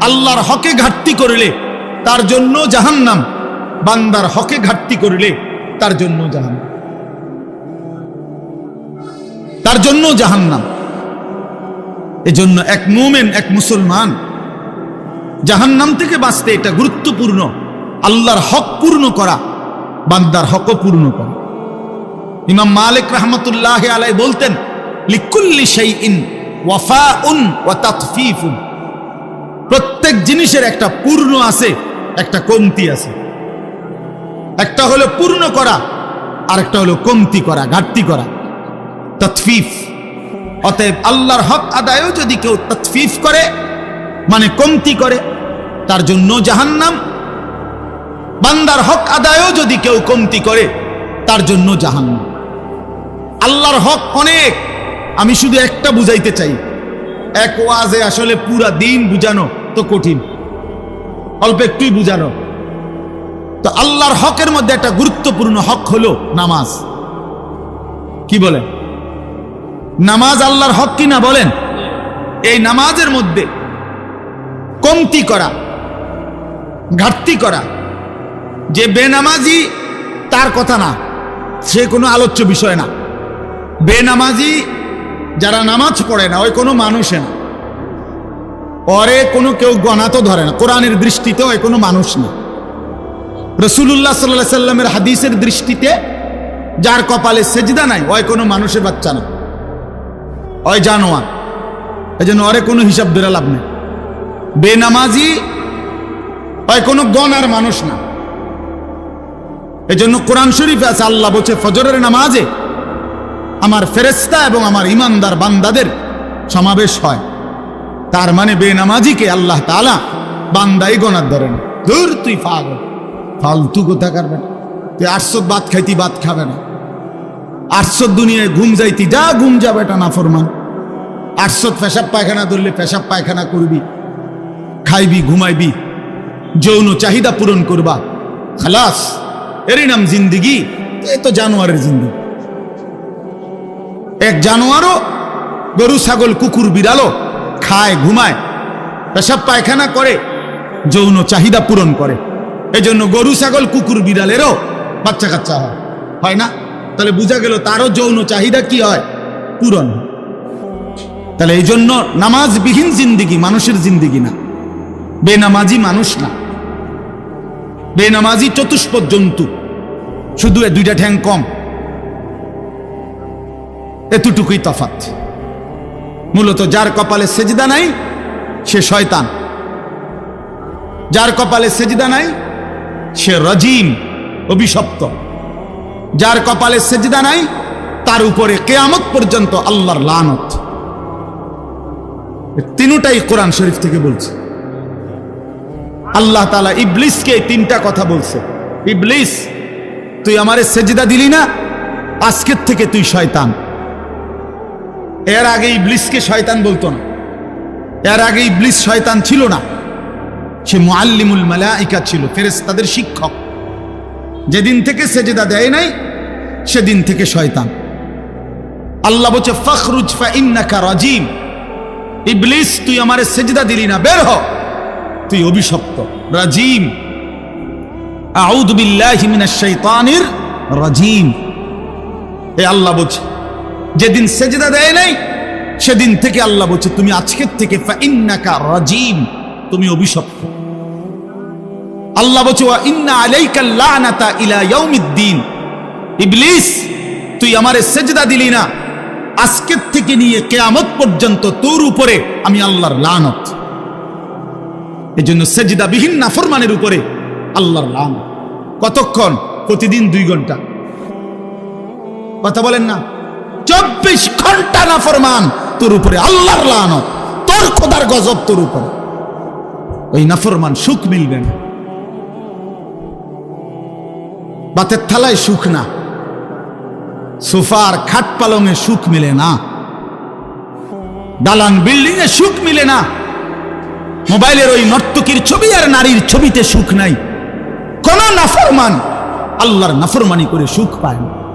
আল্লাহর হকে ঘাটতি করলে তার জন্য জাহান্নাম। বান্দার হকে ঘাটতি করলে তার জন্য জাহান্নাম। তার জন্য জাহান্নাম। এজন্য এক মোমেন, এক মুসলমান জাহান্নাম থেকে বাঁচতে এটা গুরুত্বপূর্ণ। আল্লাহর হক পূর্ণ করা, বান্দার হকও পূর্ণ করা। ইমাম মালিক রহমতুল্লাহ আলাই বলতেন, লিকুল্লি শাইইন ওয়াফাউন ওয়া তাতফিফুন। প্রত্যেক জিনিসের একটা পূর্ণ আছে, একটা কমতি আছে। একটা হলো পূর্ণ করা আর একটা হলো কমতি করা, ঘাটতি করা। তৎফিফ অতএব আল্লাহর হক আদায়ও যদি কেউ তৎফিফ করে মানে কমতি করে, তার জন্য জাহান্নাম। বান্দার হক আদায়ও যদি কেউ কমতি করে, তার জন্য জাহান্নাম। আল্লাহর হক অনেক। আমি শুধু একটা বুঝাইতে চাই। এক ওয়াজে আসলে পুরা দিন বুঝানো তো কঠিন। অল্প একটুই বুঝানো। তো আল্লাহর হকের মধ্যে একটা গুরুত্বপূর্ণ হক হলো নামাজ। কি বলেন? নামাজ আল্লাহর হক কি না বলেন? এই নামাজের মধ্যে কমতি করা, ঘাটতি করা, যে বেনামাজি তার কথা না, সে কোনো আলোচ্য বিষয় না। বেনামাজি যারা নামাজ পড়ে না, ওই কোনো মানুষে না। ওরে কোনো কেউ গণা তো ধরে না। কোরআনের দৃষ্টিতে ওই কোনো মানুষ না। রসুল্লাহ সাল্লাহ সাল্লামের হাদিসের দৃষ্টিতে যার কপালে সেজদা নাই, ওই কোনো মানুষের বাচ্চা না। ওই জানোয়ার। এই জন্য ওরে কোনো হিসাব ধরে লাভ নেই। বেনামাজি ওই কোনো গণার মানুষ না। এই জন্য কোরআন শরীফে আছে, আল্লাহ বলছে, ফজরের নামাজে আমার ফেরেস্তা এবং আমার ইমানদার বান্দাদের সমাবেশ হয়। তার মানে বেনামাজিকে আল্লাহ তালা বান্দাই গণার ধরেন। ধুর, তুই পাগল। ফালতু কোথা করবেন তুই আটশো ভাত খাইতি, ভাত খাবে না। আটশো দুনিয়ায় ঘুম যাইতি, যা ঘুম যাবে এটা না ফরমান। আটশো পেশাব পায়খানা ধরলে পেশাব পায়খানা করবি। খাইবি, ঘুমাইবি। যৌন চাহিদা পূরণ করবা। খালাস, এরই নাম জিন্দিগি। এ তো জানোয়ারের জিন্দিগি। এক জানোয়ারও গরু, ছাগল, কুকুর, বিড়ালও খায়, ঘুমায়, পেশাব পায়খানা করে, যৌন চাহিদা পূরণ করে। এই জন্য গরু, ছাগল, কুকুর, বিড়ালেরও বাচ্চা কাচ্চা হয়। হয় না? তাহলে বোঝা গেল তারও যৌন চাহিদা কি হয়? পূরণ। তাহলে এই জন্য নামাজবিহীন জিন্দিগি মানুষের জিন্দিগি না। বেনামাজি মানুষ না। বেনামাজি চতুষ্প জন্তু। শুধু দুইটা ঠ্যাং কম। এতটুকুই তফাত মূলত যার কপালে সেজদা নাই, সে শয়তান। যার কপালে সেজদা নাই, সে রজিম, অভিশপ্ত। যার কপালে সেজদা নাই, তার উপরে কেয়ামত পর্যন্ত আল্লাহর লানত। তিনুটাই কোরআন শরীফ থেকে বলছে। আল্লাহ তালা ইবলিসকে তিনটা কথা বলছে। ইবলিস, তুই আমারে সেজদা দিলি না, আজকের থেকে তুই শয়তান। এর আগে ইবলিসকে শয়তান বলতো না। এর আগে ইবলিস শয়তান ছিল না। সে মুআল্লিমুল মালাইকা ছিল, ফেরেশতাদের শিক্ষক। যেদিন থেকে সেজদা দেয় নাই, সেদিন থেকে শয়তান। আল্লাহ বলছে, ফখরুজ ফা ইন্নাকা রাজিম। ইবলিস, তুই আমারে সেজদা দিলি না, বের হ। তুই অভিশপ্ত, রাজিম। আউযু বিল্লাহি মিনাশ শাইতানির রাজিম। এ আল্লাহ বলছে যেদিন সেজদা দেয় নাই, সেদিন থেকে আল্লাহ বলছে, তুমি আজকের থেকে রাজিম, তুমি অভিশপ্ত। আল্লাহ বলছে ইন্না আলাইকা লানাতা ইলা ইয়াউমিদ্দিন। ইবলিস, তুই আমারে সেজদা দিলি না। আজকের থেকে নিয়ে কেয়ামত পর্যন্ত তোর উপরে আমি আল্লাহর লানত। এই জন্য সেজদা বিহীন নাফরমানের উপরে আল্লাহর লানত। কতক্ষণ? প্রতিদিন দুই ঘণ্টা। কথা বলেন না। চব্বিশ ঘণ্টা নাফরমান তোর উপরে আল্লাহর লানত, তোর খোদার গজব তোর উপরে। ওই নাফরমান সুখ মিলবে না। বাতের থালায় সুখ না। সোফার খাট পালঙে সুখ মিলে না। দালান বিল্ডিং এ সুখ মিলে না। মোবাইলের ওই নর্তকীর ছবি আর নারীর ছবিতে সুখ নাই। কোন নাফরমান, আল্লাহর নাফরমানি করে সুখ পায় না।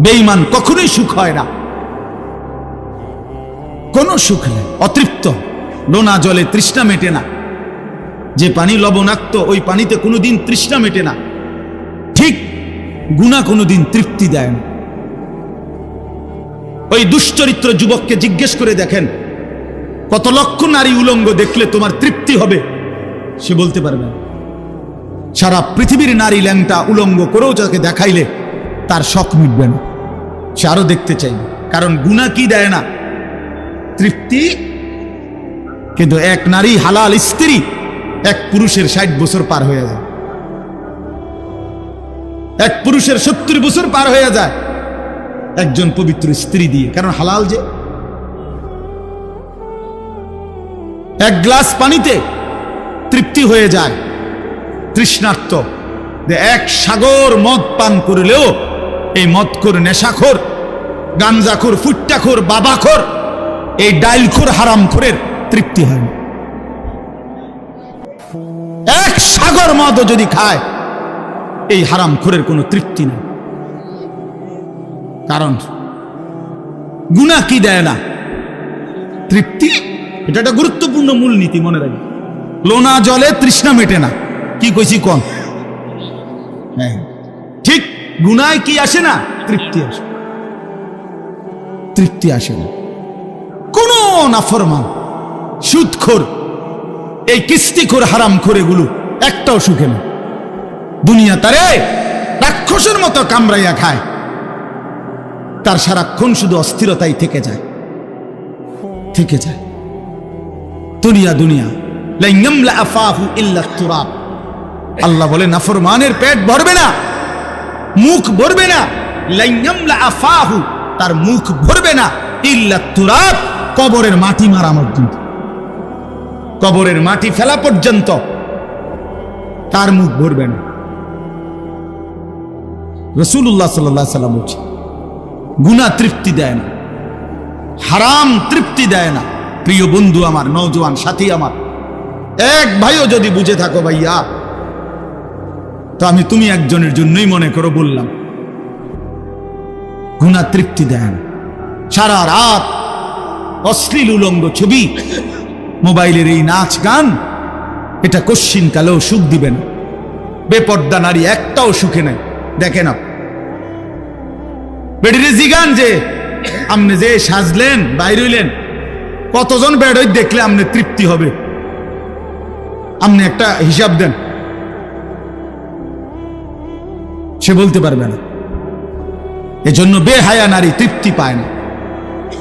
বেঈমান কখনোই সুখ হয় না। কোনো সুখ নেই, অতৃপ্ত। লোনা জলে তৃষ্ণা মেটে না। যে পানি লবণাক্ত, ওই পানিতে কোনোদিন তৃষ্ণা মেটে না। ঠিক গুণা কোনোদিন তৃপ্তি দেয় না। ওই দুশ্চরিত্র যুবককে জিজ্ঞেস করে দেখেন, কত লক্ষ নারী উলঙ্গ দেখলে তোমার তৃপ্তি হবে? সে বলতে পারবে সারা পৃথিবীর নারী ল্যাংটা উলঙ্গ করেও যাকে দেখাইলে তার শখ মিটবে না। সে আরও দেখতে চাইবে কারণ গুণা কি দেয় না? তৃপ্তি? কিন্তু এক নারী হালাল স্ত্রী, এক পুরুষের ষাট বছর পার হয়ে যায়। এক পুরুষের সত্তর বছর পার হয়ে যায়। একজন পবিত্র স্ত্রী দিয়ে। কারণ হালাল যে। এক গ্লাস পানিতে তৃপ্তি হয়ে যায়। তৃষ্ণার্ত। যে এক সাগর মদ পান করলেও এই মদ করে নেশাখোর গাঞ্জাখোর, ফুট্টাখোর, বাবাখোর, এই ডাইলখোর হারামখোরের তৃপ্তি হয়। এক সাগর মদও যদি খায়, এই হারামখোরের কোনো তৃপ্তি নেই। কারণ গুণা কি দেয় না? তৃপ্তি? এটা একটা গুরুত্বপূর্ণ মূলনীতি, মনে রাখবে। লোনা জলে তৃষ্ণা মেটে না। কি কইছি কন? হ্যাঁ। ঠিক গুনায় কি আসে না, তৃপ্তি আসে। তৃপ্তি আসে না। কোন নাফরমান, সুদখোর, এই কিস্তিখোর হারামখোর এগুলো একটাও সুখে না। দুনিয়া তারে রাক্ষসের মতো কামড়াইয়া খায়। তার সারাক্ষণ শুধু অস্থিরতাই থেকে যায়। থেকে যায়। দুনিয়া দুনিয়া। আল্লাহ বলে, নাফরমানের পেট ভরবে না, মুখ ভরবে না। তার মুখ ভরবে না। ইল্লা তুরাব, কবরের মাটি মারা পর্যন্ত। কবরের মাটি ফেলা পর্যন্ত তার মুখ ভরবে না। রসুল্লাহ সাল্লাহ সাল্লাম বলছে গুণা তৃপ্তি দেয় না, হারাম তৃপ্তি দেয় না। প্রিয় বন্ধু আমার নৌজওয়ান সাথী আমার, এক ভাইও যদি বুঝে থাকো ভাইয়া, তো আমি তুমি একজনের জন্যই মনে করো বললাম গুণা তৃপ্তি দেয় না সারা রাত অশ্লীল উলঙ্গ ছবি, মোবাইলের এই নাচ গান, এটা কশ্চিন কালেও সুখ দিবে না। বেপর্দা নারী একটাও সুখে নাই। দেখে না বেডিরে জিগান যে আপনি যে সাজলেন বাইর হইলেন কতজন বেড়ই দেখলে আপনি তৃপ্তি হবে? আপনি একটা হিসাব দেন। সে বলতে পারবে না। এজন্য বেহায়া নারী তৃপ্তি পায় না,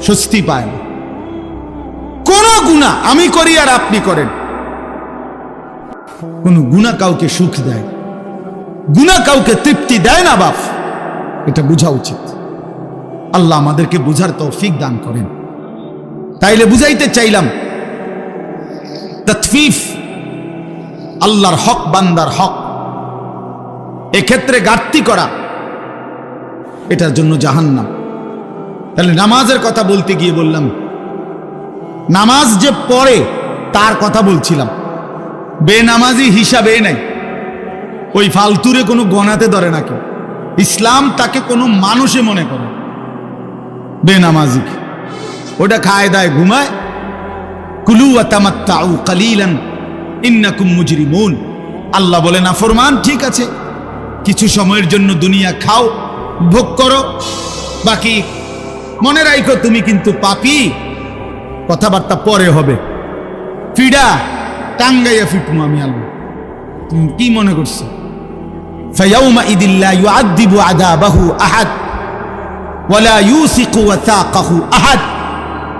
স্বস্তি পায় না। কোন গুণা আমি করি আর আপনি করেন। কোন গুণা কাউকে সুখ দেয়, গুণা কাউকে তৃপ্তি দেয় না বাপ। এটা বোঝা উচিত। আল্লাহ আমাদেরকে বুঝার তৌফিক দান করেন। তাইলে বুঝাইতে চাইলাম তৎফিফ আল্লাহর হক, বান্দার হক। এক্ষেত্রে ঘাটতি করা এটার জন্য জাহান্নাম। তাহলে নামাজের কথা বলতে গিয়ে বললাম, নামাজ যে পড়ে তার কথা বলছিলাম। বেনামাজি হিসাবে নাই। ওই ফালতুরে কোনো গণাতে ধরে না কেউ ইসলাম তাকে কোনো মানুষে মনে করে বেনামাজি ওটা খায় দায় ঘুমায়। কুলু আতামাত্তাউ কালিলান, ইন্নাকুম মুজরিমুন। আল্লাহ বলে, না, ফরমান ঠিক আছে। কিছু সময়ের জন্য দুনিয়া খাও ভোগ করো। বাকি মনে রাখো তুমি কিন্তু পাপি। কথাবার্তা পরে হবে। ফিডা, টাঙ্গাইয়া ফিটমু আমি আলম তুমি কি মনে করছ? ফায়াউমা ইদিল্লা ইউআদ্দিবু আযাবাহু আহাদ ওয়ালা ইউসিকু কাহু আহাত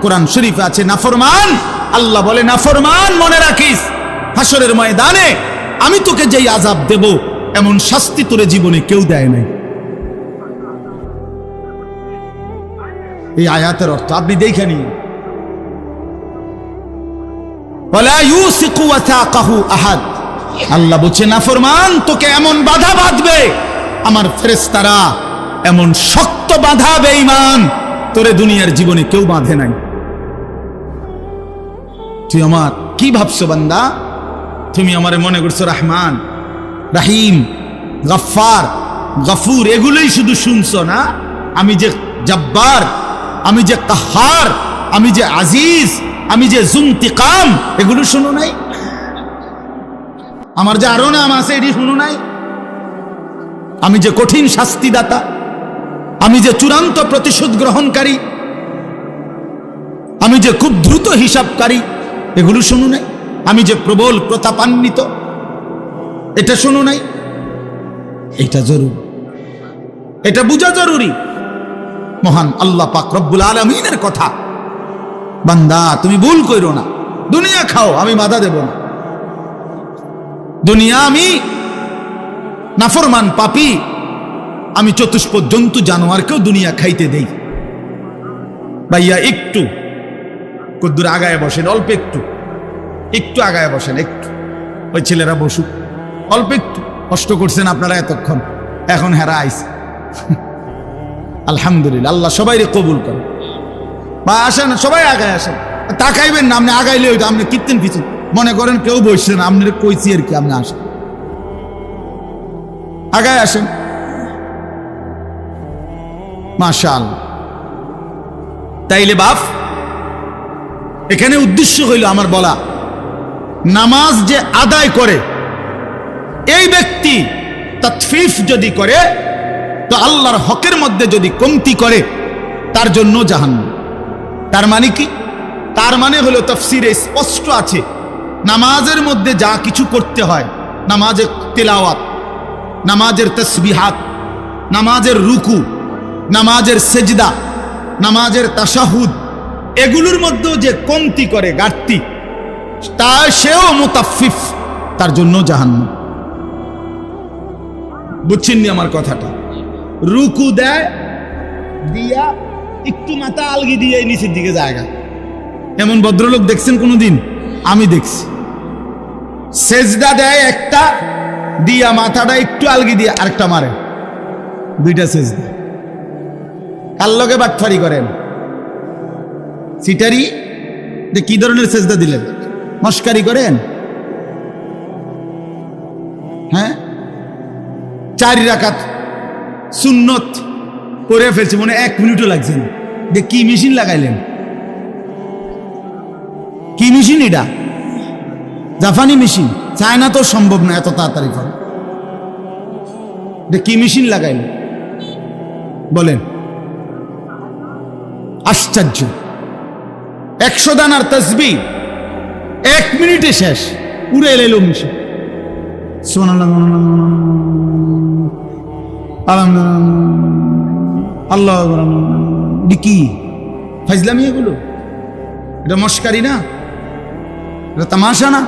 কোরআন শরীফ আছে নাফরমান। আল্লাহ বলে, নাফরমান, মনে রাখিস হাসরের ময়দানে আমি তোকে যেই আজাব দেব, এমন শাস্তি তোরে জীবনে কেউ দেয় নাই। এই আয়াতের অর্থ। আপনি দেখে নিন। আল্লাহ বলছে, নাফরমান, তোকে এমন বাধা বাঁধবে, আমার ফেরেশতারা এমন শক্ত বাধা, বেঈমান, তোরে দুনিয়ার জীবনে কেউ বাঁধে নাই। তুই আমার, কি ভাবছ বান্দা? তুমি আমার মনে করছ রহমান, রাহিম গফার গফুর, এগুলোই শুধু শুনছো না? আমি যে জব্বার আমি যে কাহার আমি যে আজিজ, আমি যে জুন্তিকাম, এগুলো শুনো নাই? আমার যে আরও নাম আছে, এটি শুনো নাই? আমি যে কঠিন শাস্তিদাতা, আমি যে চূড়ান্ত প্রতিশোধ গ্রহণকারী, আমি যে খুব দ্রুত হিসাবকারী, এগুলো শুনো নাই? আমি যে প্রবল প্রতাপান্বিত, এটা শোনো নাই? এটা জরুরি। এটা বোঝা জরুরি। মহান আল্লাহ পাক রব্বুল আলমিনের কথা। বান্দা, তুমি ভুল করো না। দুনিয়া খাও, আমি বাধা দেব না। দুনিয়া আমি নাফরমান পাপি। আমি চতুষ্প জন্তু জানোয়ারকেও দুনিয়া খাইতে দেই। ভাইয়া, একটু। কদ্দুর আগায় বসেন, অল্প একটু। একটু আগায় বসেন, একটু। ওই ছেলেরা বসুক। অল্প একটু। কষ্ট করছেন আপনারা এতক্ষণ। এখন হেরা আইস আলহামদুলিল্লাহ, আল্লাহ সবাই কবুল করে বা আসেন, সবাই আগায় আসেন। তাকাইবেন না, আপনি আগাইলে ওইটা আপনি কীর্তেন পিছন। মনে করেন কেউ বসছেন আপনার কইছি আর কি, আপনি আসেন। আগায় আসেন। মাশাল। তাইলে বাপ, এখানে উদ্দেশ্য হইল আমার বলা। নামাজ যে আদায় করে, এই ব্যক্তি তৎফিফ যদি করে তো আল্লাহর হকের মধ্যে যদি কমতি করে, তার জন্য জাহান্ন তার মানে কি? তার মানে হলো তফসিরে স্পষ্ট আছে, নামাজের মধ্যে যা কিছু করতে হয় নামাজের তেলাওয়াত, নামাজের তসবিহাত, নামাজের রুকু, নামাজের সেজদা, নামাজের তাসাহুদ এগুলোর মধ্যেও যে কমতি করে, ঘাটতি, তা সেও মুতাফিফ তার জন্য জাহান্ন বুঝছেননি আমার কথাটা? রুকু দেয়, দিয়া একটু মাথা আলগি দিয়ে নিচের দিকে জায়গা। এমন ভদ্রলোক দেখছেন কোনোদিন? আমি দেখছি। সেজদা দেয় একটা, দিয়া মাথাটা একটু আলগি দিয়ে আরেকটা মারে। দুইটা সেজদা। কার লগে বাটফারি করেন? সিটারি? যে কি ধরনের সেজদা দিলেন? মস্কারি করেন? হ্যাঁ? চারি রাকাত সুন্নত করে ফেলছে, মনে এক মিনিটও লাগছে না। যে কি মেশিন লাগাইলেন? কি মেশিন এটা? জাপানি মেশিন। চায়না তো সম্ভব না এত তাড়াতাড়ি এটা কি মেশিন লাগাইলেন? বলেন। আশ্চর্য। একশো দানার তসবি এক মিনিটে শেষ। উড়ে এলো মিশে আল্লাহ কি? ফাইজলামি এগুলো? এটা মস্কারি না? এটা তামাশা না?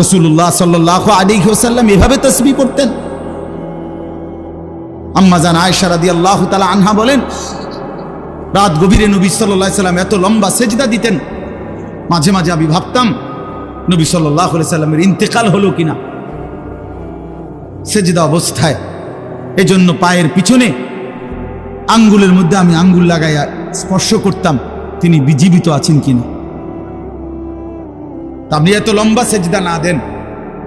রসুল্লাহ সাল্লাহ আলী ওসাল্লাম এভাবে তসবি করতেন। আম্মা জান আয়সা রাদি আল্লাহ তালা আনহা বলেন, রাত গভীরে নবী সাল্লাহ সাল্লাম এত লম্বা সেজদা দিতেন। মাঝে মাঝে আমি ভাবতাম, নবী সাল্লাহ সাল্লামের ইন্তেকাল হলো কিনা? সেজদা অবস্থায়। এজন্য পায়ের পিছনে আঙ্গুলের মধ্যে আমি আঙ্গুল লাগাইয়া স্পর্শ করতাম, তিনি বিজীবিত আছেন কিনা। আপনি এত লম্বা সেজদা না দেন,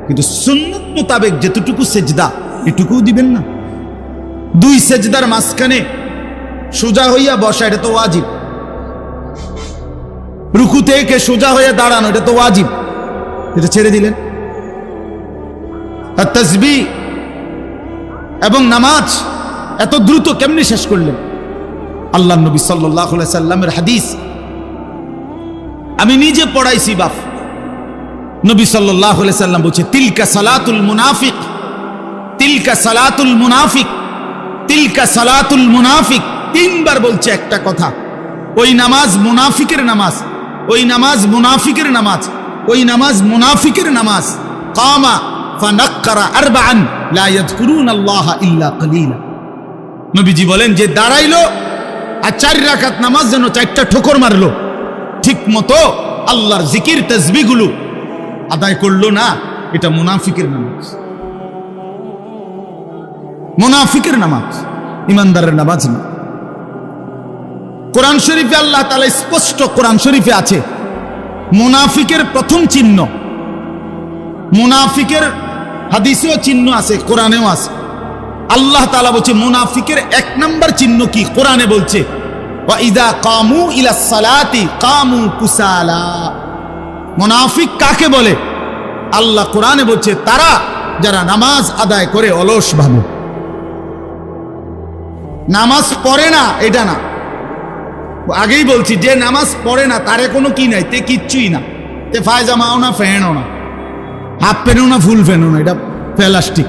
কিন্তু সুন্নত মোতাবেক যেতটুকু সেজদা, এটুকুও দিবেন না। দুই সেজদার মাঝখানে সোজা হইয়া বসা, এটা তো ওয়াজিব। রুকু থেকে সোজা হয়ে দাঁড়ানো, এটা তো ওয়াজিব। এটা ছেড়ে দিলেন। আর তসবি এবং নামাজ এত দ্রুত কেমনি শেষ করলেন? আল্লাহ নবী সাল্লাহ হাদিস। আমি নিজে পড়াইছি বাফ নবী সাল্লাহ সাল্লাম বলছে, তিলকা সালাতুল মুনাফিক, তিলকা সালাতুল মুনাফিক, তিলকা সালাতুল মুনাফিক। তিনবার বলছে একটা কথা, ওই নামাজ মুনাফিকের নামাজ, ওই নামাজ মুনাফিকের নামাজ, ওই নামাজ মুনাফিকের নামাজ। কামা ফানাক্কারা নবীজি বলেন, যে দাঁড়াইলো আর নামাজ যেন চারটা ঠোকর মারলো, ঠিক মতো আল্লাহর জিকির আদায় করল না, এটা মুনাফিকের নামাজ। মুনাফিকের নামাজ, ইমানদারের নামাজ না। কোরআন শরীফে আল্লাহ তালা স্পষ্ট কোরআন শরীফে আছে, মুনাফিকের প্রথম চিহ্ন, মুনাফিকের হাদিসেও চিহ্ন আছে, কোরআনেও আছে। আল্লাহ তালা বলছে, মুনাফিকের এক নম্বর চিহ্ন কি? কোরআনে বলছে কামু ইলা সালাতি কামু কুসালা। মুনাফিক কাকে বলে? আল্লাহ কোরআনে বলছে, তারা যারা নামাজ আদায় করে অলস ভাবে নামাজ পড়ে না, এটা না। আগেই বলছি, যে নামাজ পড়ে না, তারে কোনো কি নাই, তে কিচ্ছুই না। তে ফায়জামাও না, ফ্যানও না। হাফ প্যান্টও না ফুল প্যান্টও না, এটা প্লাস্টিক।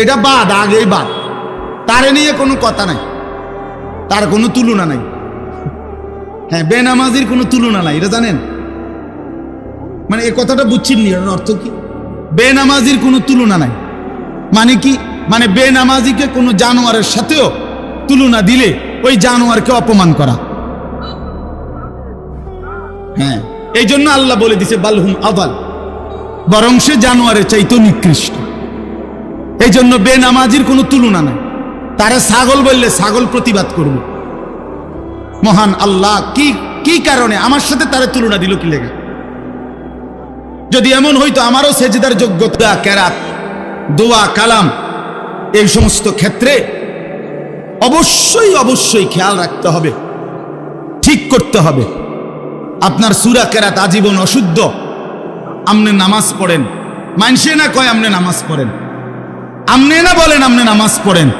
এটা বাদ, আগেই বাদ। তারে নিয়ে কোনো কথা নাই। তার কোনো তুলনা নাই। হ্যাঁ বেনামাজির কোনো তুলনা নাই, এটা জানেন? মানে এই কথাটা বুঝছেন নি অর্থ কি? বেনামাজির কোনো তুলনা নাই। মানে কি? মানে বেনামাজিকে কোনো জানোয়ারের সাথেও তুলনা দিলে ওই জানোয়ারকে অপমান করা। হ্যাঁ এই জন্য আল্লাহ বলে দিছে বালহুম আবাল বরং সে জানোয়ারের চাইতো নিকৃষ্ট। এই জন্য বেনামাজির কোনো তুলনা নাই। তারা ছাগল বললে ছাগল প্রতিবাদ করবে। মহান আল্লাহ, কি কি কারণে আমার সাথে তারা তুলনা দিল কি লেগে? যদি এমন হইতো আমারও সেজেদার যোগ্যতা ক্যারাত দোয়া, কালাম, এই সমস্ত ক্ষেত্রে অবশ্যই অবশ্যই খেয়াল রাখতে হবে। ঠিক করতে হবে। আপনার সুরা কেরাত আজীবন অশুদ্ধ। আমনে নামাজ পড়েন। মানসে না কয় আমনে নামাজ পড়েন? আমনে না বলেন আমনে নামাজ পড়েন।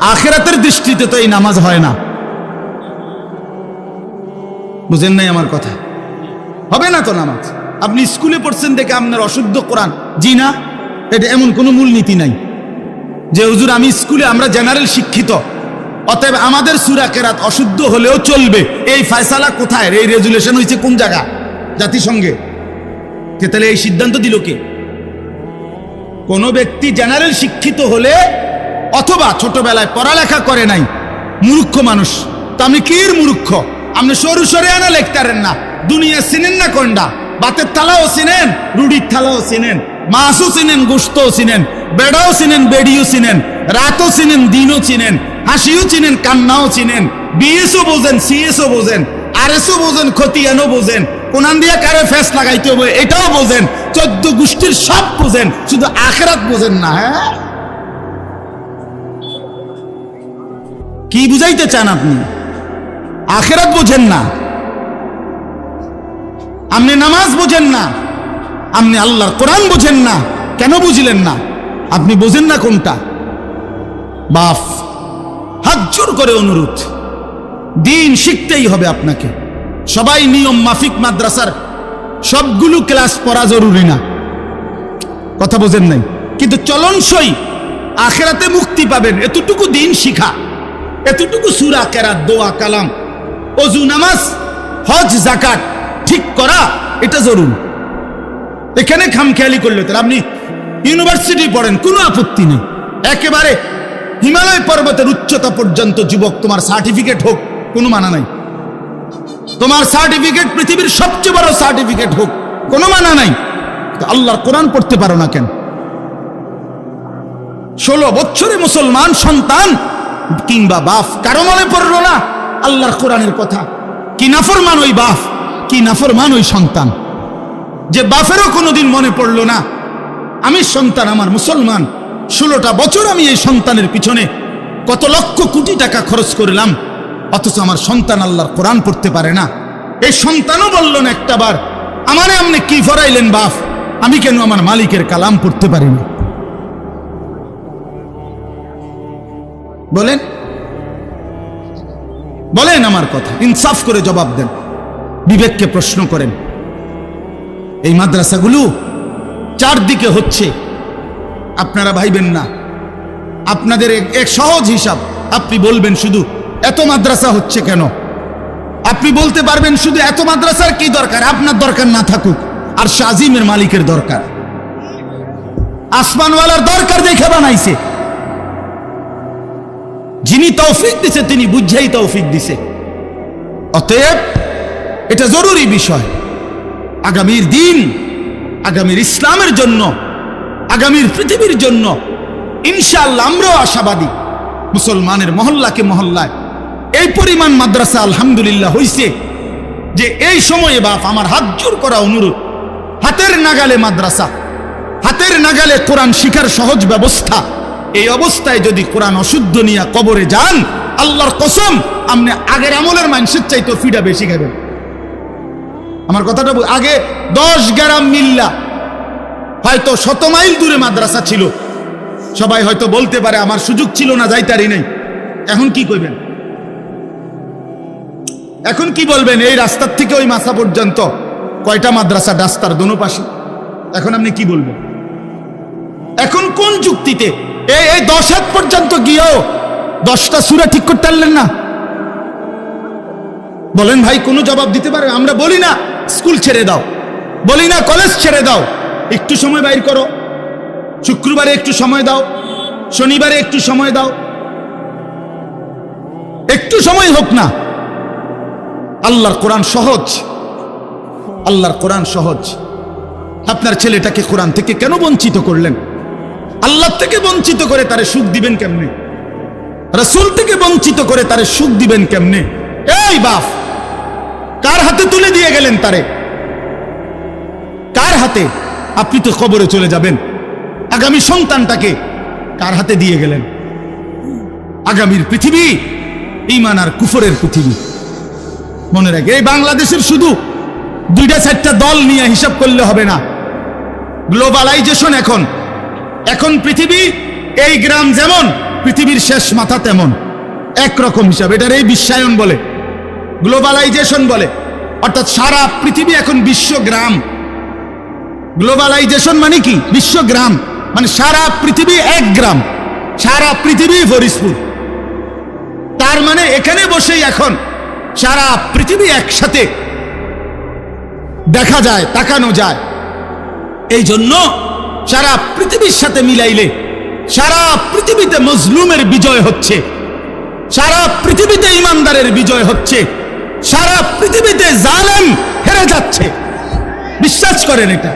আখেরাতের দৃষ্টিতে তো এই নামাজ হয় না। বুঝেন নাই আমার কথা? হবে না তো নামাজ? আপনি স্কুলে পড়ছেন দেখে আপনার অশুদ্ধ কোরআন। জি না, এটা এমন কোনো মূলনীতি নাই। যে হুজুর, আমি স্কুলে, আমরা জেনারেল শিক্ষিত। অতএব আমাদের সুরা কেরাত অশুদ্ধ হলেও চলবে। এই ফয়সালা কোথায়? এই রেজুলেশন হয়েছে কোন জায়গা? জাতিসংঘে। কে তাহলে এই সিদ্ধান্ত দিল কে? কোন ব্যক্তি জেনারেল শিক্ষিত হলে অথবা ছোটবেলায় পড়ালেখা করে নাই, মূর্খ মানুষ তো আপনি কির মূর্খ, আপনি সরু সরে আনা লেখতারেন না, দুনিয়া চিনেন না কোনটা বাতের থালাও চিনেন, রুডির থালাও চিনেন, মাছও চিনেন গোস্তও চিনেন, বেড়াও চিনেন, বেড়িও চিনেন, রাতও চিনেন, দিনও চিনেন, হাসিও চিনেন, কান্নাও চিনেন, বিএসও বোঝেন, সিএসও বোঝেন আর এসও বোঝেন, খতিয়ানও বোঝেন কোনান দিয়া কারে ফেস লাগাইতে হবে, এটাও বোঝেন। চোদ্দ গোষ্ঠীর সব বোঝেন, শুধু আখেরাত বোঝেন না হ্যাঁ? কি বুঝাইতে চান আপনি? আখেরাত বোঝেন না। আপনি নামাজ বোঝেন না। আপনি আল্লাহর কোরআন বোঝেন না। কেন বুঝলেন না? আপনি বোঝেন না কোনটা? বাফ। হাত জোর করে অনুরোধ। দিন শিখতেই হবে আপনাকে। সবাই নিয়ম মাফিক মাদ্রাসার, সবগুলো ক্লাস পড়া জরুরি না। কথা বোঝেন নাই? কিন্তু চলনসই আখেরাতে মুক্তি পাবেন। এতটুকু দিন শিখা, এতটুকু সুরা, কেরাত, দোয়া, কালাম, অজু, নামাজ, হজ জাকাত ঠিক করা, এটা জরুরি। এখানে খামখেয়ালি করলে তাহলে আপনি ইউনিভার্সিটি পড়েন, কোনো আপত্তি নেই। একেবারে হিমালয় পর্বতের উচ্চতা পর্যন্ত যুবক, তোমার সার্টিফিকেট হোক, কোনো মানা নাই। তোমার সার্টিফিকেট পৃথিবীর সবচেয়ে বড় সার্টিফিকেট হোক, কোনো মানা নাই। আল্লাহর কোরআন পড়তে পারো না কেন? ষোলো বছরে মুসলমান সন্তান কিংবা বাপ কারও মনে পড়ল না? আল্লাহর কোরআনের কথা। কি নাফরমান ওই বাপ, কি নাফরমান ওই সন্তান? যে বাপেরও কোনোদিন মনে পড়ল না। আমি সন্তান, আমার মুসলমান। ষোলোটা বছর আমি এই সন্তানের পিছনে কত লক্ষ কোটি টাকা খরচ করলাম। অথচ আমার সন্তান আল্লাহর কোরআন পড়তে পারে না। এই সন্তানও বলল না একটা বার আমারে আপনি কি ফরাইলেন বাপ? আমি কেন আমার মালিকের কালাম পড়তে পারি না? বলেন বলেন আমার কথা, ইনসাফ করে জবাব দেন, বিবেককে প্রশ্ন করেন। এই মাদ্রাসাগুলো চারদিকে হচ্ছে, আপনারা ভাইবেন না। আপনাদের এক সহজ হিসাব, আপনি বলবেন শুধু এত মাদ্রাসা হচ্ছে কেন? আপনি বলতে পারবেন শুধু এত মাদ্রাসার কি দরকার? আপনার দরকার না থাকুক। আর শাজিমের মালিকের দরকার। আসমানওয়ালার দরকার দেখে বানাইছে। যিনি তৌফিক দিছে, তিনি বুঝেই তৌফিক দিছে। অতএব, এটা জরুরি বিষয়। আগামীর দিন, আগামীর ইসলামের জন্য, আগামীর পৃথিবীর জন্য, ইনশাআল্লাহ আমরাও আশাবাদী। মুসলমানের মহল্লাকে মহল্লায় এই পরিমাণ মাদ্রাসা আলহামদুলিল্লাহ হইছে যে এই সময়ে বাপ আমার হাত জোর করা অনুরোধ। হাতের নাগালে মাদ্রাসা, হাতের নাগালে কোরআন শিখার সহজ ব্যবস্থা। এই অবস্থায় যদি কোরআন অশুদ্ধ নিয়ে কবরে যান, আল্লাহর কসম, আপনি আগের আমলের মানুষের চাইতো ফিডা বেশি খাবেন। আমার কথাটা আগে দশ গ্রাম মিল্লা, হয়তো শত মাইল দূরে মাদ্রাসা ছিল। সবাই হয়তো বলতে পারে, আমার সুযোগ ছিল না, যাইতারি নেই। এখন কি করবেন? এখন কি বলবেন, এই রাস্তার থেকে ওই মাসা পর্যন্ত? কয়টা মাদ্রাসা, রাস্তার দোনো পাশে? এখন আপনি কি বলবেন? এখন কোন যুক্তিতে? এই এই দশ হাত পর্যন্ত গিয়েও দশটা সুরা ঠিক করতে পারলেন না? বলেন ভাই, কোনো জবাব দিতে পারে? আমরা বলি না, স্কুল ছেড়ে দাও। বলি না, কলেজ ছেড়ে দাও। একটু সময় বাইর করো। শুক্রবারে একটু সময় দাও। শনিবারে একটু সময় দাও। একটু সময় হোক না। আল্লাহর কোরআন সহজ? আল্লাহর কোরআন সহজ। আপনার ছেলেটাকে কোরআন থেকে কেন বঞ্চিত করলেন? আল্লাহ থেকে বঞ্চিত করে তারে সুখ দিবেন কেমনে? রসুল থেকে বঞ্চিত করে তারে সুখ দিবেন কেমনে? এই বাপ, কার হাতে তুলে দিয়ে গেলেন তারে? কার হাতে? আপনি তো কবরে চলে যাবেন। আগামী সন্তানটাকে কার হাতে দিয়ে গেলেন? আগামীর পৃথিবী ইমান আর কুফরের পৃথিবী। মনে রাখে। এই বাংলাদেশের শুধু দুইটা, চারটা দল নিয়ে হিসাব করলে হবে না। গ্লোবালাইজেশন এখন। এখন পৃথিবী এই গ্রাম যেমন, পৃথিবীর শেষ মাথা তেমন। একরকম হিসাব। এটার এই বিশ্বায়ন বলে। গ্লোবালাইজেশন বলে। অর্থাৎ সারা পৃথিবী এখন বিশ্ব গ্রাম। গ্লোবালাইজেশন মানে কি? বিশ্বগ্রাম মানে সারা পৃথিবী এক গ্রাম। সারা পৃথিবী ফরিসপুর তার মানে এখানে বসেই এখন সারা পৃথিবী একসাথে দেখা যায়, তাকানো যায়। এই জন্য সারা পৃথিবীর সাথে মিলাইলে, সারা পৃথিবীতে মজলুমের বিজয় হচ্ছে, সারা পৃথিবীতে ইমানদারের বিজয় হচ্ছে, সারা পৃথিবীতে জালেম হেরে যাচ্ছে। বিশ্বাস করেন এটা,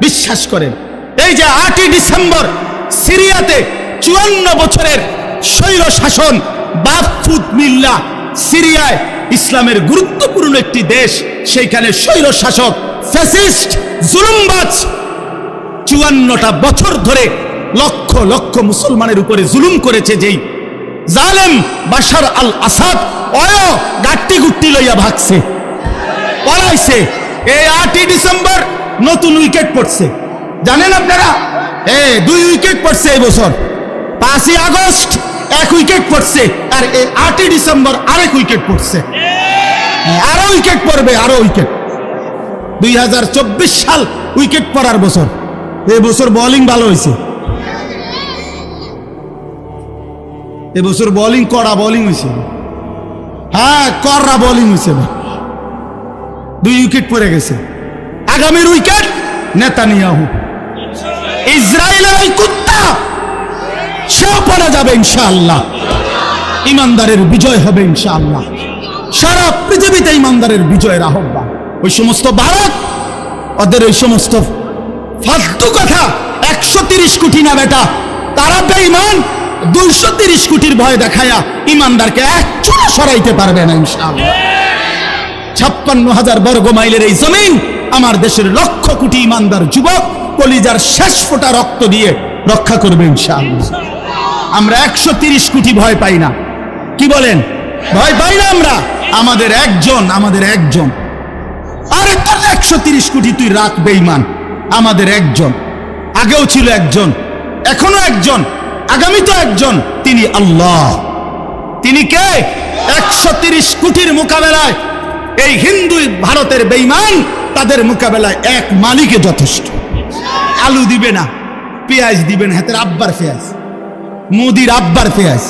বিশ্বাস করেন। এই যে আটই ডিসেম্বর সিরিয়াতে চুয়ান্ন বছরের স্বৈর শাসন বাফুত মিল্লা সিরিয়ায় ইসলামের গুরুত্বপূর্ণ একটি দেশ, সেইখানে স্বৈর শাসক, ফ্যাসিস্ট, জুলুমবাজ চুয়ান্নটা বছর ধরে লক্ষ লক্ষ মুসলমানের উপরে জুলুম করেছে যেই জালেম বাশার আল আসাদ অয় গাট্টি গুট্টি লইয়া ভাগছে, পলাইছে। এই আটই ডিসেম্বর নতুন উইকেট পড়ছে। জানেন আপনারা? এ দুই উইকেট পড়ছে এই বছর। পাঁচই আগস্ট এক উইকেট পড়ছে, আর এই আটই ডিসেম্বর আরেক উইকেট পড়ছে। আরও উইকেট পড়বে, আরও উইকেট। দুই হাজার চব্বিশ সাল উইকেট পড়ার বছর। এই বছর বোলিং ভালো হয়েছে। এবছর বোলিং কড়া বোলিং হয়েছে। হ্যাঁ কড়া বোলিং হয়েছে দুই উইকেট পড়ে গেছে। আগামীর উইকেট নেতানিয়াহু। ইসরায়েলের ওই কুত্তা! সেও পড়া যাবে ইনশাআল্লাহ। ইমানদারের বিজয় হবে ইনশাআল্লাহ। সারা পৃথিবীতে ইমানদারের বিজয়ের আহ্বান। ওই সমস্ত ভারত, ওদের ওই সমস্ত ফালতু কথা, একশো তিরিশ কোটি না বেটা, তারা বেঈমান দুইশো তিরিশ কোটির ভয় দেখায়া ইমানদারকে এক সরাইতে পারবে না ইনশাআল্লাহ। ছাপ্পান্ন হাজার বর্গ মাইলের এই জমিন, আমার দেশের লক্ষ কোটি ইমানদার যুবক কলিজার শেষ ফোঁটা রক্ত দিয়ে রক্ষা করবে ইনশাআল্লাহ। আমরা একশো কোটি ভয় পাই না। কি বলেন? ভয় পাই না আমরা? আমাদের একজন আমাদের একজন। আরে তোর একশো কোটি তুই রাখ বেইমান আমাদের একজন। আগেও ছিল একজন, এখনও একজন আগামী তো একজন। তিনি আল্লাহ। তিনি কে? একশো কোটির মোকাবেলায়। এই হিন্দু ভারতের বেইমান তাদের মোকাবেলায় এক মালিকে যথেষ্ট। আলু দিবে না, পেঁয়াজ দিবে না, হাতের আব্বার পেঁয়াজ। মোদির আব্বার পেঁয়াজ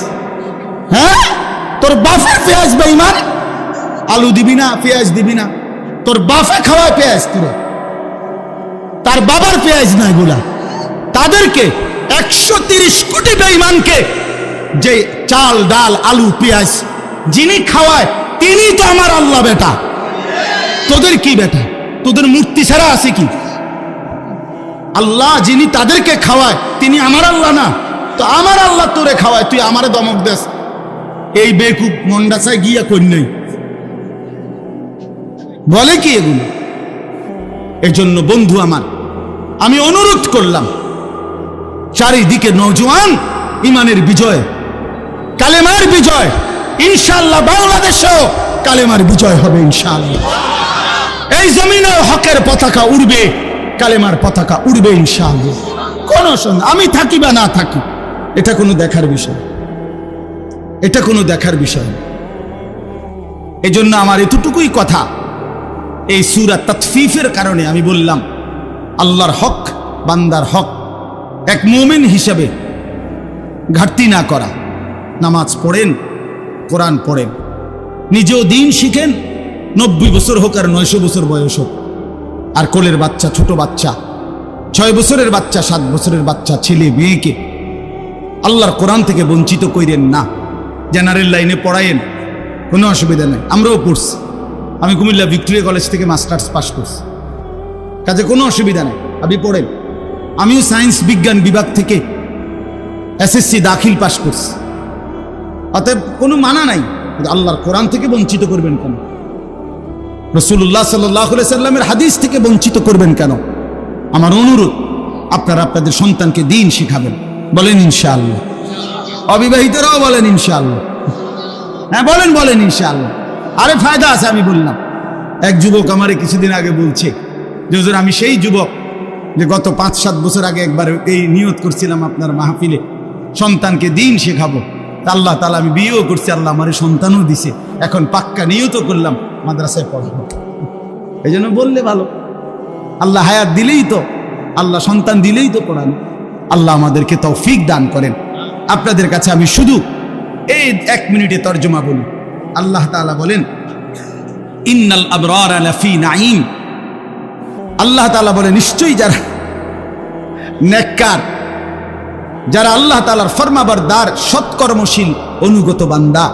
হ্যাঁ? তোর বাফের পেঁয়াজ বেইমান আলু দিবি না পেঁয়াজ দিবি না। তোর বাফে খাওয়ায় পেঁয়াজ তোরে তার বাবার পেঁয়াজ না এগুলা তাদেরকে একশো তিরিশ কোটি বেইমানকে যে চাল, ডাল, আলু, পেঁয়াজ যিনি খাওয়ায়, তিনি তো আমার আল্লাহ বেটা। তোদের কি বেটা? তোদের মূর্তি ছাড়া আছে কি? আল্লাহ যিনি তাদেরকে খাওয়ায়, তিনি আমার আল্লাহ না। তো আমার আল্লাহ তোরে খাওয়ায়, তুই আমারে দমক দেস। এই বেকুব মন্ডাসায় গিয়া কই নেই? বলে কি এগুলো? এজন্য বন্ধু আমার, আমি অনুরোধ করলাম, চারিদিকে নৌজওয়ান ইমানের বিজয়, কালেমার বিজয় ইনশাল্লাহ বাংলাদেশেও কালেমার বিজয় হবে ইনশাল্লাহ এই জমিনে হকের পতাকা উড়বে, কালেমার পতাকা উড়বে ইনশাল্লাহ কোন সন্দেহ আমি থাকি বা না থাকি। এটা কোনো দেখার বিষয়। এটা কোনো দেখার বিষয়। এজন্য আমার এতটুকুই কথা। এই সুরা তৎফিফের কারণে আমি বললাম, আল্লাহর হক, বান্দার হক, এক মোমেন হিসেবে ঘাটতি না করা। নামাজ পড়েন, কোরআন পড়েন। নিজেও দিন শিখেন, নব্বই বছর হোক আর নয়শো বছর বয়স হোক। আর কোলের বাচ্চা, ছোট বাচ্চা, ছয় বছরের বাচ্চা, সাত বছরের বাচ্চা, ছেলে, মেয়েকে আল্লাহর কোরআন থেকে বঞ্চিত কইরেন না। জেনারেল লাইনে পড়ায়েন, কোনো অসুবিধা নেই। আমরাও পড়ছি। আমি কুমিল্লা ভিক্টোরিয়া কলেজ থেকে মাস্টার্স পাস করছি। কাজে কোনো অসুবিধা নেই, আপনি পড়েন। আমিও সায়েন্স বিজ্ঞান বিভাগ থেকে এসএসসি দাখিল পাস করছি। অতএব কোনো মানা নাই আল্লাহর কোরআন থেকে বঞ্চিত করবেন কেন? রসুল্লাহ সাল্লাহ সাল্লামের হাদিস থেকে বঞ্চিত করবেন কেন? আমার অনুরোধ, আপনারা আপনাদের সন্তানকে দিন শিখাবেন। বলেন ইনশাআল্লাহ। অবিবাহিতরাও বলেন ইনশাআল্লাহ। হ্যাঁ বলেন বলেন ইনশাআল্লাহ। আরে ফায়দা আছে, আমি বললাম। এক যুবক আমারে কিছুদিন আগে বলছে, যে হুজুর, আমি সেই যুবক যে গত পাঁচ, সাত বছর আগে একবার এই নিয়ত করছিলাম আপনার মাহফিলে। সন্তানকে দিন শেখাবো। আল্লাহ তালা আমি বিয়েও করছি, আল্লাহ আমার সন্তানও দিছে। এখন পাক্কা নিয়ত করলাম, মাদ্রাসায় পড়াবো। এই জন্য বললে ভালো। আল্লাহ হায়াত দিলেই তো, আল্লাহ সন্তান দিলেই তো পড়ান আল্লাহ আমাদেরকে তৌফিক দান করেন। আপনাদের কাছে আমি শুধু এই এক মিনিটে তর্জমা বলি। আল্লাহ তাআলা বলেন, ইন্নাল আবরার লাফি নাঈম। আল্লাহ তাআলা বলে নিশ্চয়ই যারা নেককার, যারা আল্লাহ তাআলার ফরমাবরদার, সৎকর্মশীল, অনুগত বান্দা,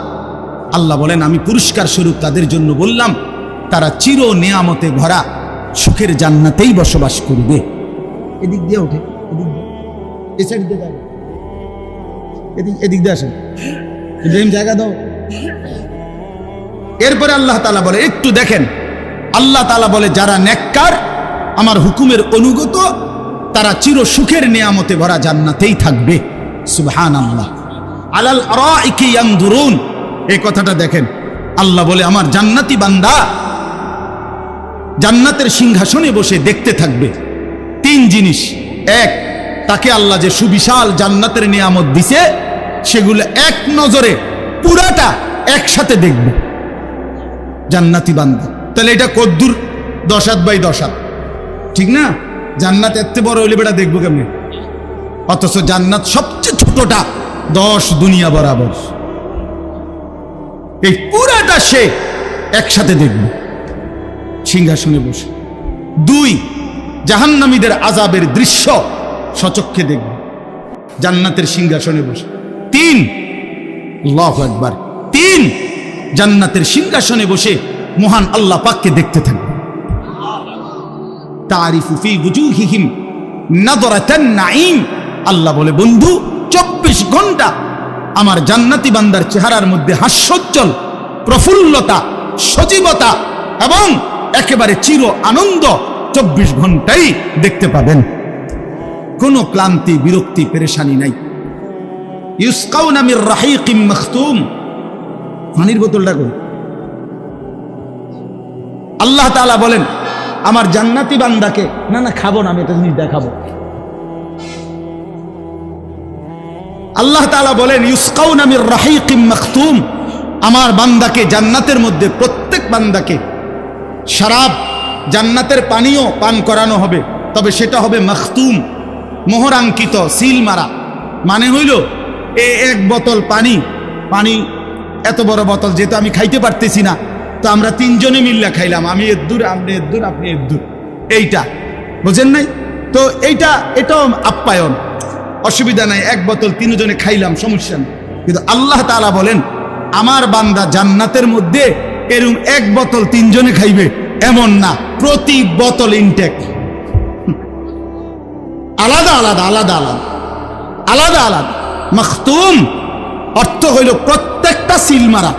আল্লাহ বলেন, আমি পুরস্কার স্বরূপ তাদের জন্য বললাম, তারা চির নিয়ামতে ভরা, সুখের জান্নাতেই বসবাস করবে। এদিক দিয়ে ওঠে, এদিক দিয়ে। এদিক দিয়ে আসেন। ইব্রাহিম, জায়গা দাও। এরপরে আল্লাহ তালা বলে, একটু দেখেন। আল্লাহ তালা বলে, যারা নেককার, আমার হুকুমের অনুগত, তারা চির সুখের নিয়ামতে ভরা জান্নাতেই থাকবে। সুবহান আল্লাহ আলাল আরাইকি ইয়ানদুরুন এই কথাটা দেখেন। আল্লাহ বলে, আমার জান্নাতি বান্দা জান্নাতের সিংহাসনে বসে দেখতে থাকবে। তিন জিনিস। এক তাকে আল্লাহ যে সুবিশাল জান্নাতের নিয়ামত দিছে, সেগুলো এক নজরে পুরাটা একসাথে দেখবে। জান্নাতি বান্দা। তাহলে এটা কদ্দুর দশাত বাই দশাত। ঠিক না? জান্নাত এত বড় হইলে বেটা দেখব কেমনি? অথচ জান্নাত সবচেয়ে ছোটটা দশ দুনিয়া বরাবর। এই পুরাটা সে একসাথে দেখবে। সিংহাসনে বসে। দুই, জাহান্নামীদের আজাবের দৃশ্য। সচক্ষে দেখবে। জান্নাতের সিংহাসনে বসে। তিন। আল্লাহু একবার তিন। জান্নাতের সিংহাসনে বসে মহান আল্লাহ পাককে দেখতে থাকবে। তারিফু ফি বুজুহিহিম নাদরাতান নাঈম। আল্লাহ বলে, বন্ধু, চব্বিশ ঘণ্টা আমার জান্নাতি বান্দার চেহারার মধ্যে হাস্যোজ্জ্বল প্রফুল্লতা, সজীবতা এবং একেবারে চির আনন্দ চব্বিশ ঘন্টাই দেখতে পাবেন। কোনো ক্লান্তি, বিরক্তি, পেরেশানি নাই। ইউসকাউনা মির রাহিকিম মখতুম। পানির বোতলটা কই? আল্লাহ তাআলা বলেন, আমার জান্নাতি বান্দাকে, না না, খাব না, আমি একটা জিনিস দেখাবো। আল্লাহ তাআলা বলেন, ইউসকাউনা মির রাহিকিম মখতুম। আমার বান্দাকে, জান্নাতের মধ্যে প্রত্যেক বান্দাকে শরাব, জান্নাতের পানীয় পান করানো হবে। তবে সেটা হবে মখতুম। মোহরাঙ্কিত সিল মারা। মানে হইল, এ এক বোতল পানি পানি এত বড় বোতল যেহেতু আমি খাইতে পারতেছি না, তো আমরা তিনজনে মিল্লা খাইলাম, আমি এদ্দুর আপনি এদ্দুর আপনি এদ্দুর এইটা, বুঝেন নাই? তো এইটা, এটাও আপ্যায়ন। অসুবিধা নাই, এক বোতল তিনজনে খাইলাম, সমস্যা নেই। কিন্তু আল্লাহ তাআলা বলেন, আমার বান্দা জান্নাতের মধ্যে এরকম এক বোতল তিনজনে খাইবে, এমন না, প্রতি বোতল ইনটেক আলাদা আলাদা আলাদা আলাদা। আলাদা আলাদা। মাখতুম অর্থ হইল প্রত্যেকটা সিল মারা,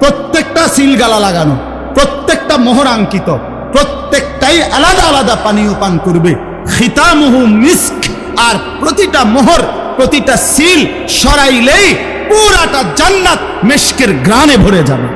প্রত্যেকটা সিল গালা লাগানো, প্রত্যেকটা মোহর আঙ্কিত প্রত্যেকটাই আলাদা আলাদা পানীয় পান করবে। খিতামুহু মিস্ক আর প্রতিটা মোহর, প্রতিটা সিল সরাইলেই পুরাটা জান্নাত মেশকের গ্রানে ভরে যাবে।